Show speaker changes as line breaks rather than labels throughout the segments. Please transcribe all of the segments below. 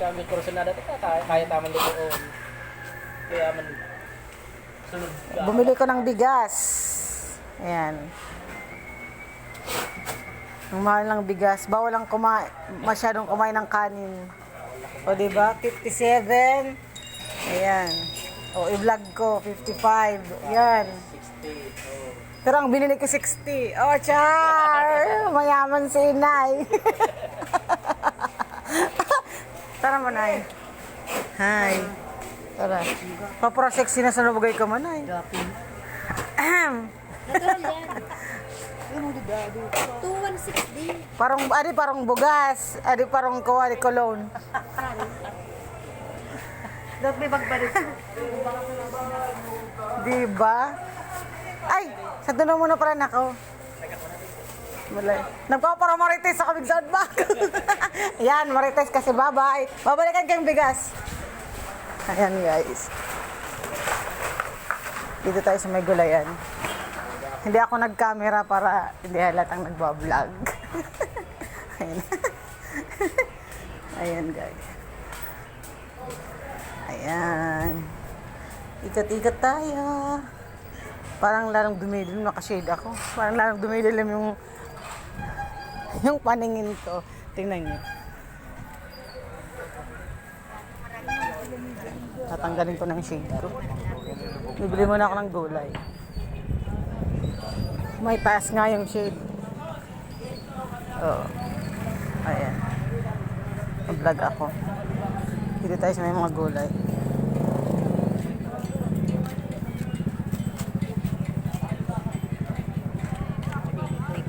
kami kursunada ito, kaya, kaya taman doon. Kaya man, sunod.
Bumili ko ng bigas. Ayan. Ang mahal ng bigas. Bawal lang kumain, masyadong kumain ng kanin. O, di ba? 57. Ayan. O, i-vlog ko. 55. Ayan.
60. Oh.
Pero ang binili ko 60. Oh, char! Mayaman si Inay. Tara mo, Nay. Hi. Tara. Paprosexy na sa nabagay ka man, Nay. Ahem.
Natural yan. 2160.
Parang, adi parang bugas. Adi parang kawali cologne.
Dapat may bagbalik.
Di ba? Ay, sa doon muna pala nako. Wala. Nagpapara marites sa kaming sound back. Yan, marites kasi bye-bye. Babalikan kayong bigas. Ayan guys. Dito tayo sa may gulayan. Hindi ako nag-camera para hindi halatang nagbablog. Ayan. Ayan guys. Ayan. Ikat-ikat tayo. Parang lalong dumidilim, nakashade ako. Parang lalong dumidilim yung yung paningin ko. Tingnan niyo. Tatanggalin ko ng shade ko. Bibili muna ako ng gulay. May taas nga yung shade. Oo. Ayan. Mag-vlog ako. Dito tayo sa may mga gulay.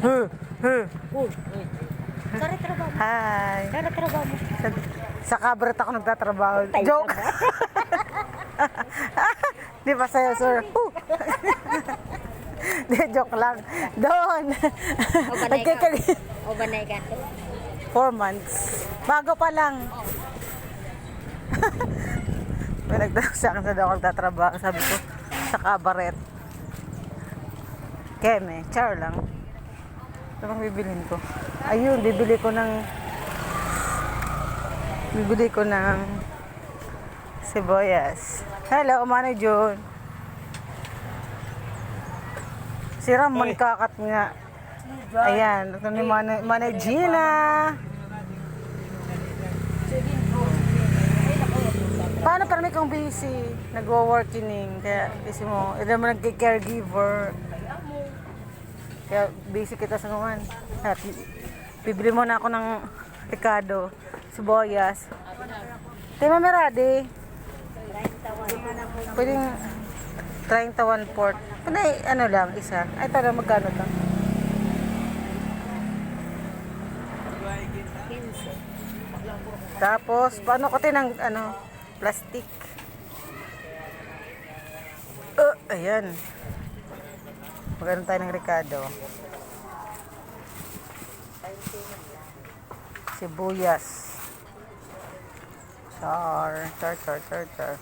Huh, huh.
Sorry, trabaho mo.
Hi.
Sorry, trabaho mo.
Sa, sa cabaret ako nagtatrabaho. Joke. Di ba sa'yo, sir? Di, joke lang. Doon.
O banay ka.
Nagkikag-
O banay ka.
Four months. Bago pa lang. May nagtanong sa akin sa daw nagtatrabaho. Sabi ko, sa cabaret. Keme, char lang. Ito bang bibilhin ko? Ayun, bibili ko ng bibili ko ng sibuyas. Hello, Manay June. Si Ramon kakat nga. Ayan, ito ni Manay, Manay Gina. Paano para may kang busy? Nagwo-working kaya busy mo. Ito mo nagki-caregiver. Kaya busy kita sa naman. At bibili mo na ako ng Ricardo, sibuyas. Tema merade. Pwedeng 31 port. Pwede ano lang, isa. Ay, tara, magkano?
15.
Tapos, paano ko ng ano, plastic? Uh, ayan. Magkaroon tayo ng Ricardo. Sibuyas. Char, char, char, char, char.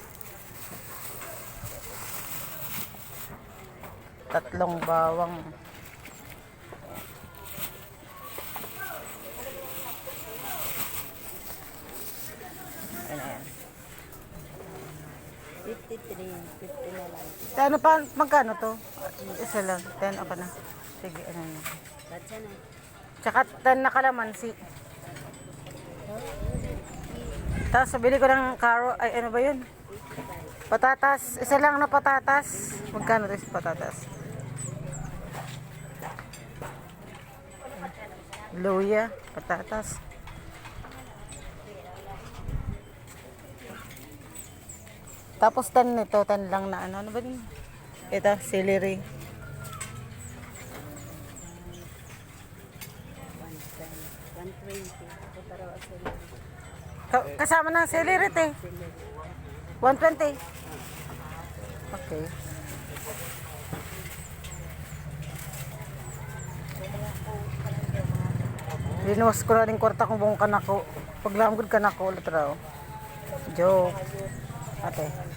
Tatlong bawang. Ayan, ayan.
53. 50 na lang.
Ano pa, magkano to? Isa lang, 10 ako na. Sige, ano na.
That's na.
Tsaka 10 na kalamansi. Tapos bili ko ng karo, ay ano ba yun? Patatas, isa lang na patatas. Magkano to sa patatas? Luya, patatas. Tapos 10 nito, 10 lang na ano. Ano ba din? Ito, celery.
120. Ito pero sila.
Ka- kasama ng celery, te. 120. Okay. Linuwas ko na rin kwarta kung buong kanako. Paglamgod kanako, ulit raw. Joke. Okay.